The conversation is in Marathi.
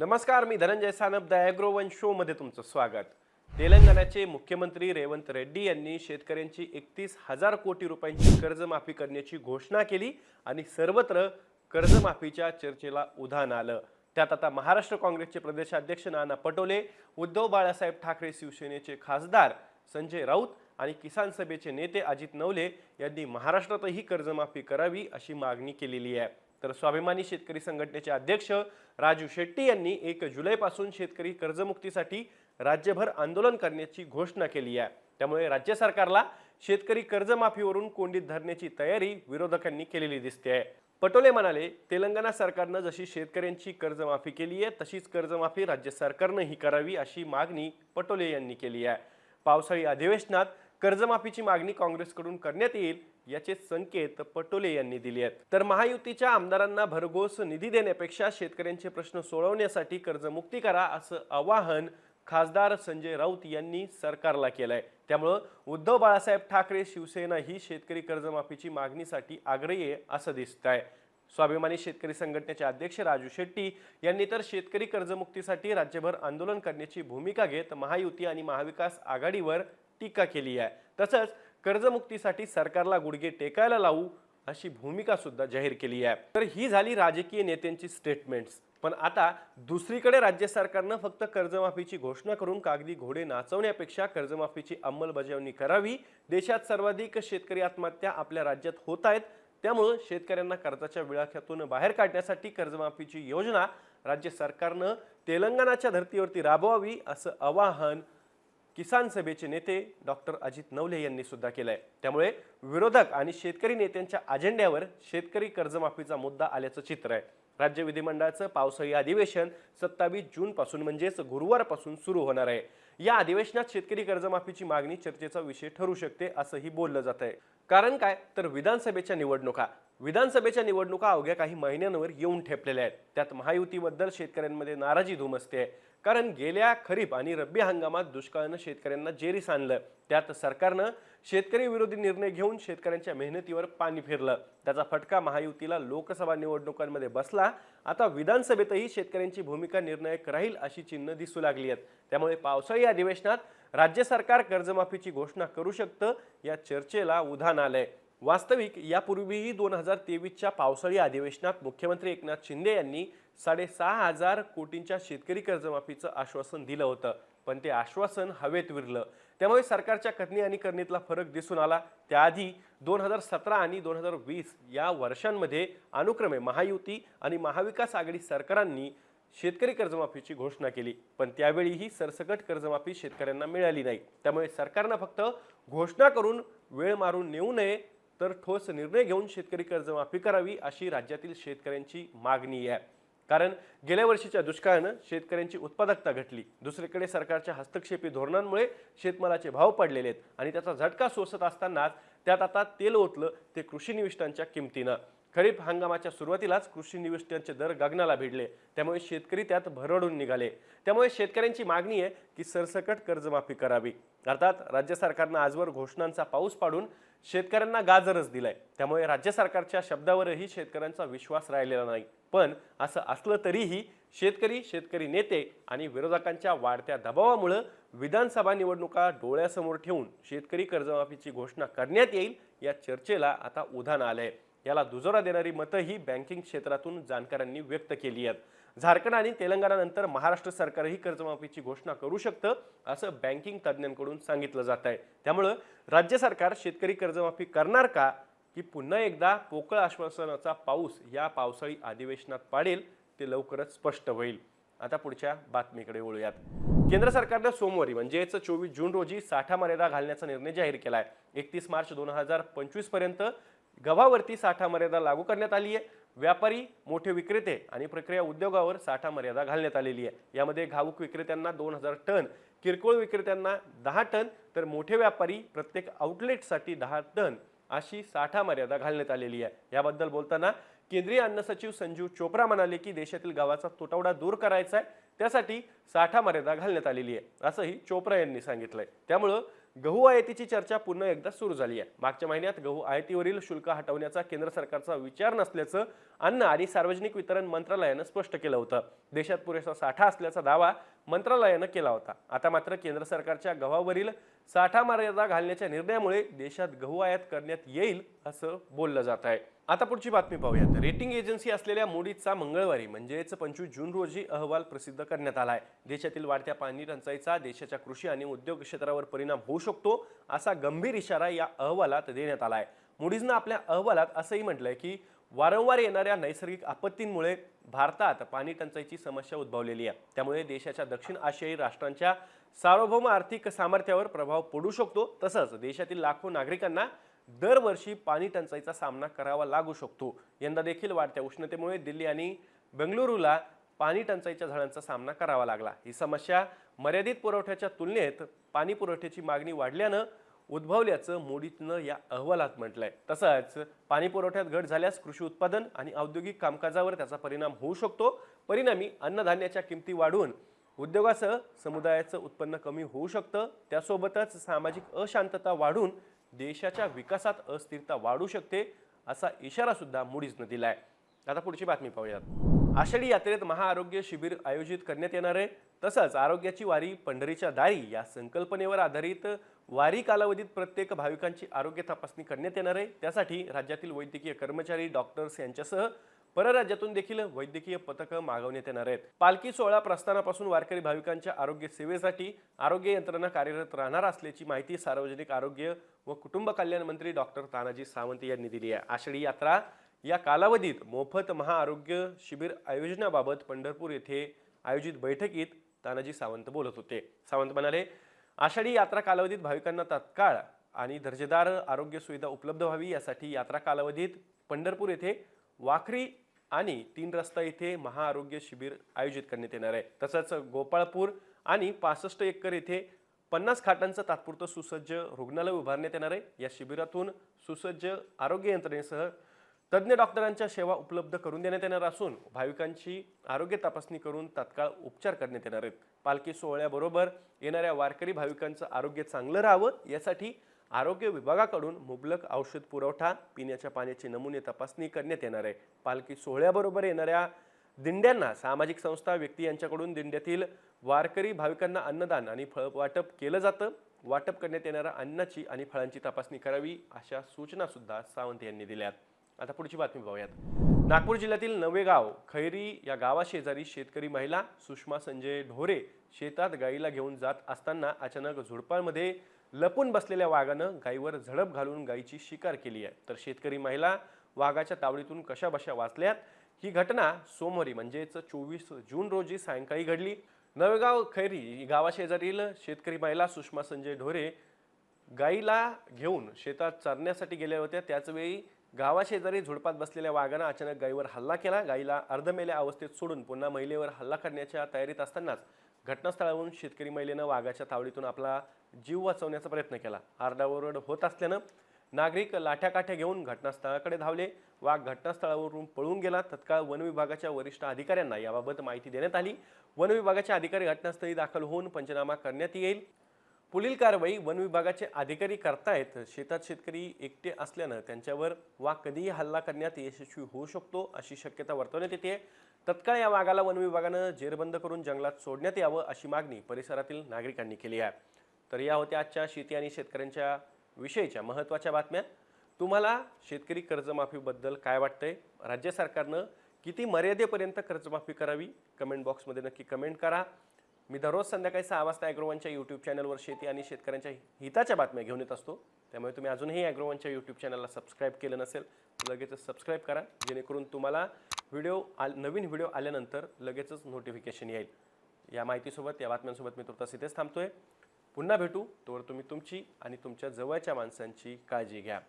नमस्कार मी धनंजय सानप द ॲग्रोवन शोमध्ये तुमचं स्वागत. तेलंगणाचे मुख्यमंत्री रेवंत रेड्डी यांनी शेतकऱ्यांची एकतीस हजार कोटी रुपयांची कर्जमाफी करण्याची घोषणा केली आणि सर्वत्र कर्जमाफीच्या चर्चेला उधाण आलं. त्यात आता महाराष्ट्र काँग्रेसचे प्रदेशाध्यक्ष नाना पटोले उद्धव बाळासाहेब ठाकरे शिवसेनेचे खासदार संजय राऊत आणि किसान सभेचे नेते अजित नवले यांनी महाराष्ट्रातही कर्जमाफी करावी अशी मागणी केलेली आहे. तर स्वाभिमानी शेतकरी संघटनेचे अध्यक्ष राजू शेट्टी यांनी एक जुलैपासून शेतकरी कर्जमुक्तीसाठी राज्यभर आंदोलन करण्याची घोषणा केली आहे. त्यामुळे राज्य सरकारला शेतकरी कर्जमाफीवरून कोंडीत धरण्याची तयारी विरोधकांनी केलेली दिसते आहे. पटोले म्हणाले तेलंगणा सरकारनं जशी शेतकऱ्यांची कर्जमाफी केली आहे तशीच कर्जमाफी राज्य सरकारनंही करावी अशी मागणी पटोले यांनी केली आहे. पावसाळी अधिवेशनात कर्जमाफीची मागणी काँग्रेसकडून करण्यात येईल याचे संकेत पटोले यांनी दिले आहेत. तर महायुतीच्या आमदारांना भरघोस निधी देण्यापेक्षा शेतकऱ्यांचे प्रश्न सोडवण्यासाठी कर्जमुक्ती करा असं आवाहन खासदार संजय राऊत यांनी सरकारला केलंय. त्यामुळं उद्धव बाळासाहेब ठाकरे शिवसेना ही शेतकरी कर्जमाफीची मागणीसाठी आग्रही आहे असं दिसत आहे स्वाभिमानी शेतकरी संघटनेचे अध्यक्ष राजू शेट्टी यांनी तर शेतकरी कर्जमुक्तीसाठी राज्यभर आंदोलन करण्याची भूमिका घेत महायुती आणि महाविकास आघाडीवर टीका केली आहे. तसंच कर्जमुक्तीसाठी सरकारला गुडघे टेकायला लावू अशी भूमिका सुद्धा जाहीर केली आहे. तर ही झाली राजकीय नेत्यांची स्टेटमेंट्स पण आता दुसरीकडे राज्य सरकारनं फक्त कर्जमाफीची घोषणा करून कागदी घोडे नाचवण्यापेक्षा कर्जमाफीची अंमलबजावणी करावी. देशात सर्वाधिक शेतकरी आत्महत्या आपल्या राज्यात होत आहेत. त्यामुळं शेतकऱ्यांना कर्जाच्या विळाख्यातून बाहेर काढण्यासाठी कर्जमाफीची योजना राज्य सरकारनं तेलंगणाच्या धर्तीवरती राबवावी असं आवाहन किसान सभेचे नेते डॉक्टर अजित नवले यांनी सुद्धा केलंय. त्यामुळे विरोधक आणि शेतकरी नेत्यांच्या अजेंड्यावर शेतकरी कर्जमाफीचा मुद्दा आल्याचं चित्र आहे. राज्य विधिमंडळाचं पावसाळी अधिवेशन सत्तावीस जून पासून म्हणजेच गुरुवारपासून सुरू होणार आहे. या अधिवेशनात शेतकरी कर्जमाफीची मागणी चर्चेचा विषय ठरू शकते असंही बोललं जात आहे. कारण काय? तर विधानसभेच्या निवडणुका. विधानसभेच्या निवडणुका अवघ्या काही महिन्यांवर येऊन ठेपलेल्या आहेत. त्यात महायुतीबद्दल शेतकऱ्यांमध्ये नाराजी धुमसते आहे. कारण गेल्या खरीप आणि रब्बी हंगामात दुष्काळानं शेतकऱ्यांना जेरीस आणलं. त्यात सरकारनं शेतकरी विरोधी निर्णय घेऊन शेतकऱ्यांच्या मेहनतीवर पाणी फिरलं. त्याचा फटका महायुतीला लोकसभा निवडणुकांमध्ये बसला. आता विधानसभेतही शेतकऱ्यांची भूमिका निर्णायक राहील अशी चिन्ह दिसू लागली आहेत. त्यामुळे पावसाळी अधिवेशनात राज्य सरकार कर्जमाफीची घोषणा करू शकतं या चर्चेला उधाण आलंय. वास्तविक यापूर्वीही दोन हजार तेवीसच्या पावसाळी अधिवेशनात मुख्यमंत्री एकनाथ शिंदे यांनी साडेसहा हजार कोटींच्या शेतकरी कर्जमाफीचं आश्वासन दिलं होतं. पण ते आश्वासन हवेत विरलं. त्यामुळे सरकारच्या कथनी आणि करणीतला फरक दिसून आला. त्याआधी दोन हजार सतरा आणि दोन हजार वीस या वर्षांमध्ये अनुक्रमे महायुती आणि महाविकास आघाडी सरकारांनी शेतकरी कर्जमाफीची घोषणा केली. पण त्यावेळीही सरसकट कर्जमाफी शेतकऱ्यांना मिळाली नाही. त्यामुळे सरकारनं फक्त घोषणा करून वेळ मारून नेऊ नये तर ठोस निर्णय घेऊन शेतकरी कर्जमाफी करावी अशी राज्यातील शेतकऱ्यांची मागणी आहे. कारण गेल्या वर्षीच्या दुष्काळानं शेतकऱ्यांची उत्पादकता घटली. दुसरीकडे सरकारच्या हस्तक्षेपी धोरणांमुळे शेतमालाचे भाव पडलेले आहेत आणि त्याचा झटका सोसत असतानाच त्यात आता तेल ओतलं ते कृषी निविष्ठांच्या किमतीनं. खरीप हंगामाच्या सुरुवातीलाच कृषी निविष्ठांचे दर गगनाला भिडले. त्यामुळे शेतकरी त्यात भरडून निघाले. त्यामुळे शेतकऱ्यांची मागणी आहे की सरसकट कर्जमाफी करावी. अर्थात राज्य सरकारनं आजवर घोषणांचा पाऊस पाडून शेतकऱ्यांना गाजरच दिलाय. त्यामुळे राज्य सरकारच्या शब्दावरही शेतकऱ्यांचा विश्वास राहिलेला नाही. पण असं असलं तरीही शेतकरी शेतकरी नेते आणि विरोधकांच्या वाढत्या दबावामुळं विधानसभा निवडणुका डोळ्यासमोर ठेवून शेतकरी कर्जमाफीची घोषणा करण्यात येईल या चर्चेला आता उधाण आलंय. याला दुजोरा देणारी मतंही बँकिंग क्षेत्रातून जाणकारांनी व्यक्त केली आहेत. झारखंड आणि तेलंगणानंतर महाराष्ट्र सरकारही कर्जमाफीची घोषणा करू शकतं असं बँकिंग तज्ज्ञांकडून सांगितलं जात आहे. त्यामुळं राज्य सरकार शेतकरी कर्जमाफी करणार का? की पुन्हा एकदा पोकळ आश्वासनाचा पाऊस या पावसाळी अधिवेशनात पाडेल ते लवकरच स्पष्ट होईल. आता पुढच्या बातमीकडे वळूयात. केंद्र सरकारनं सोमवारी म्हणजेच चोवीस जून रोजी साठा मर्यादा घालण्याचा निर्णय जाहीर केला आहे एकतीस मार्च दोन हजार पंचवीसपर्यंत गव्हावरती साठा मर्यादा लागू करण्यात आली आहे. व्यापारी मोठे विक्रेते आणि प्रक्रिया उद्योगावर साठा मर्यादा घालण्यात आलेली आहे. यामध्ये घाऊक विक्रेत्यांना दोन हजार टन किरकोळ विक्रेत्यांना दहा टन तर मोठे व्यापारी प्रत्येक आउटलेटसाठी दहा टन अशी साठा मर्यादा घालण्यात आलेली आहे. याबद्दल बोलताना केंद्रीय अन्न सचिव संजीव चोप्रा म्हणाले की देशातील गव्हाचा तुटवडा दूर करायचा आहे. त्यासाठी साठा मर्यादा घालण्यात आलेली आहे असंही चोप्रा यांनी सांगितलंय. त्यामुळं गहू आयातीची चर्चा पुन्हा एकदा सुरू झाली आहे. मागच्या महिन्यात गहू आयातीवरील शुल्क हटवण्याचा केंद्र सरकारचा विचार नसल्याचं अन्न आणि सार्वजनिक वितरण मंत्रालयानं स्पष्ट केलं होतं. देशात पुरेसा साठा असल्याचा दावा मंत्रालयानं केला होता. आता मात्र केंद्र सरकारच्या गव्हावरील साठा मर्यादा घालण्याच्या निर्णयामुळे देशात गहू आयात करण्यात येईल असं बोललं जात आहे. आता पुढची बातमी पाहूयात. रेटिंग एजन्सी असलेल्या मोडीचा मंगळवारी म्हणजेच पंचवीस जून रोजी अहवाल प्रसिद्ध करण्यात आला आहे. देशातील वाढत्या पाणी टंचाईचा देशाच्या कृषी आणि उद्योग क्षेत्रावर परिणाम होऊ शकतो असा गंभीर इशारा या अहवालात देण्यात आला आहे. मुडीजनं आपल्या अहवालात असंही म्हटलंय की वारंवार येणाऱ्या नैसर्गिक आपत्तींमुळे भारतात पाणी टंचाईची समस्या उद्भवलेली आहे. त्यामुळे देशाच्या दक्षिण आशियाई राष्ट्रांच्या सार्वभौम आर्थिक सामर्थ्यावर प्रभाव पडू शकतो. तसंच देशातील लाखो नागरिकांना दरवर्षी पाणी टंचाईचा सामना करावा लागू शकतो. यंदा देखील वाढत्या उष्णतेमुळे दिल्ली आणि बेंगळुरूला पाणी टंचाईच्या झळांचा सामना करावा लागला. ही समस्या मर्यादित पुरवठ्याच्या तुलनेत पाणी पुरवठ्याची मागणी वाढल्यानं उद्भवल्याचं मोडीतनं या अहवालात म्हटलंय. तसंच पाणी पुरवठ्यात घट झाल्यास कृषी उत्पादन आणि औद्योगिक कामकाजावर त्याचा परिणाम होऊ शकतो. परिणामी अन्नधान्याच्या किमती वाढून उद्योगासह समुदायाचं उत्पन्न कमी होऊ शकतं. त्यासोबतच सामाजिक अशांतता वाढून देशाच्या विकासात अस्थिरता वाढू शकते असा इशारा सुद्धा मुडीजनं दिलाय. आता पुढची बातमी पाहूयात. आषाढी यात्रेत महाआरोग्य शिबिर आयोजित करण्यात येणार आहे. तसंच आरोग्याची वारी पंढरीच्या दारी या संकल्पनेवर आधारित वारी कालावधीत प्रत्येक भाविकांची आरोग्य तपासणी करण्यात येणार आहे. त्यासाठी राज्यातील वैद्यकीय कर्मचारी डॉक्टर्स यांच्यासह परराज्यातून देखील वैद्यकीय पथकं मागवण्यात येणार आहेत. पालखी सोहळा प्रस्थानापासून वारकरी भाविकांच्या आरोग्य सेवेसाठी आरोग्य यंत्रणा कार्यरत राहणार असल्याची माहिती सार्वजनिक आरोग्य व कुटुंब कल्याण मंत्री डॉक्टर तानाजी सावंत यांनी दिली आहे. आषाढी यात्रा या कालावधीत मोफत महाआरोग्य शिबिर आयोजनाबाबत पंढरपूर येथे आयोजित बैठकीत तानाजी सावंत बोलत होते. सावंत म्हणाले आषाढी यात्रा कालावधीत भाविकांना तात्काळ आणि दर्जेदार आरोग्य सुविधा उपलब्ध व्हावी यासाठी यात्रा कालावधीत पंढरपूर येथे वाखरी आणि तीन रस्ता येथे महाआरोग्य शिबिर आयोजित करण्यात येणार आहे. तसंच गोपाळपूर आणि पासष्ट एकर येथे पन्नास खाटांचं तात्पुरतं सुसज्ज रुग्णालय उभारण्यात येणार आहे. या शिबिरातून सुसज्ज आरोग्य यंत्रणेसह तज्ज्ञ डॉक्टरांच्या सेवा उपलब्ध करून देण्यात येणार असून भाविकांची आरोग्य तपासणी करून तात्काळ उपचार करण्यात येणार आहेत. पालखी सोहळ्याबरोबर येणाऱ्या वारकरी भाविकांचं आरोग्य चांगलं राहावं यासाठी आरोग्य विभागाकडून मुबलक औषध पुरवठा पिण्याच्या पाण्याची नमुने तपासणी करण्यात येणार आहे. पालखी सोहळ्याबरोबर येणाऱ्या दिंड्यांना सामाजिक संस्था व्यक्ती यांच्याकडून दिंड्यातील वारकरी भाविकांना अन्नदान आणि फळ वाटप केलं जातं. वाटप करण्यात येणाऱ्या अन्नाची आणि फळांची तपासणी करावी अशा सूचनासुद्धा सावंत यांनी दिल्यात. आता पुढची बातमी पाहूयात. नागपूर जिल्ह्यातील नवेगाव खैरी या गावाशेजारी शेतकरी महिला सुषमा संजय ढोरे शेतात गाईला घेऊन जात असताना अचानक झुडपांमध्ये लपून बसलेल्या वाघानं गाईवर झडप घालून गायीची शिकार केली आहे. तर शेतकरी महिला वाघाच्या तावडीतून कशाबशा वाचल्यात? ही घटना सोमवारी म्हणजेच चोवीस जून रोजी सायंकाळी घडली. नवेगाव खैरी गावाशेजारील शेतकरी महिला सुषमा संजय ढोरे गाईला घेऊन शेतात चरण्यासाठी गेल्या होत्या. त्याचवेळी गावाशेजारी झुडपात बसलेल्या वाघानं अचानक गायीवर हल्ला केला. गायीला अर्धमेल्या अवस्थेत सोडून पुन्हा महिलेवर हल्ला करण्याच्या तयारीत असतानाच घटनास्थळावरून शेतकरी महिलेनं वाघाच्या तावडीतून आपला जीव वाचवण्याचा प्रयत्न केला. आरडाओरड होत असल्यानं नागरिक लाठ्याकाठ्या घेऊन घटनास्थळाकडे धावले. वाघ घटनास्थळावरून पळून गेला. तत्काळ वन विभागाच्या वरिष्ठ अधिकाऱ्यांना याबाबत माहिती देण्यात आली. वन विभागाचे अधिकारी घटनास्थळी दाखल होऊन पंचनामा करण्यात येईल. पुढील कारवाई वन विभागाचे अधिकारी करतायत. शेतात शेतकरी एकटे असल्यानं त्यांच्यावर वाघ कधीही हल्ला करण्यात यशस्वी होऊ शकतो अशी शक्यता वर्तवण्यात येते. तत्काळ या वाघाला वन विभागानं जेरबंद करून जंगलात सोडण्यात यावं अशी मागणी परिसरातील नागरिकांनी केली आहे. तर या होत्या आजच्या शेती आणि शेतकऱ्यांच्या विषयीच्या महत्त्वाच्या बातम्या. तुम्हाला शेतकरी कर्जमाफीबद्दल काय वाटतंय? राज्य सरकारनं किती मर्यादेपर्यंत कर्जमाफी करावी? कमेंट बॉक्समध्ये नक्की कमेंट करा. मी दररोज संध्याकाळी सहा वाजता ॲग्रोवनच्या यूट्यूब चॅनलवर शेती आणि शेतकऱ्यांच्या हिताच्या बातम्या घेऊन येत असतो. त्यामुळे तुम्ही अजूनही ॲग्रोवनच्या यूट्यूब चॅनलला सबस्क्राईब केलं नसेल तर लगेचच सबस्क्राईब करा जेणेकरून तुम्हाला व्हिडिओ आल नवीन व्हिडिओ आल्यानंतर लगेचच नोटिफिकेशन येईल. या माहितीसोबत या बातम्यांसोबत मी तुर्तास इथेच आहे पुन्हा भेटू तोवर तुम्ही तुमची आणि तुमच्या जवळच्या माणसांची काळजी घ्या.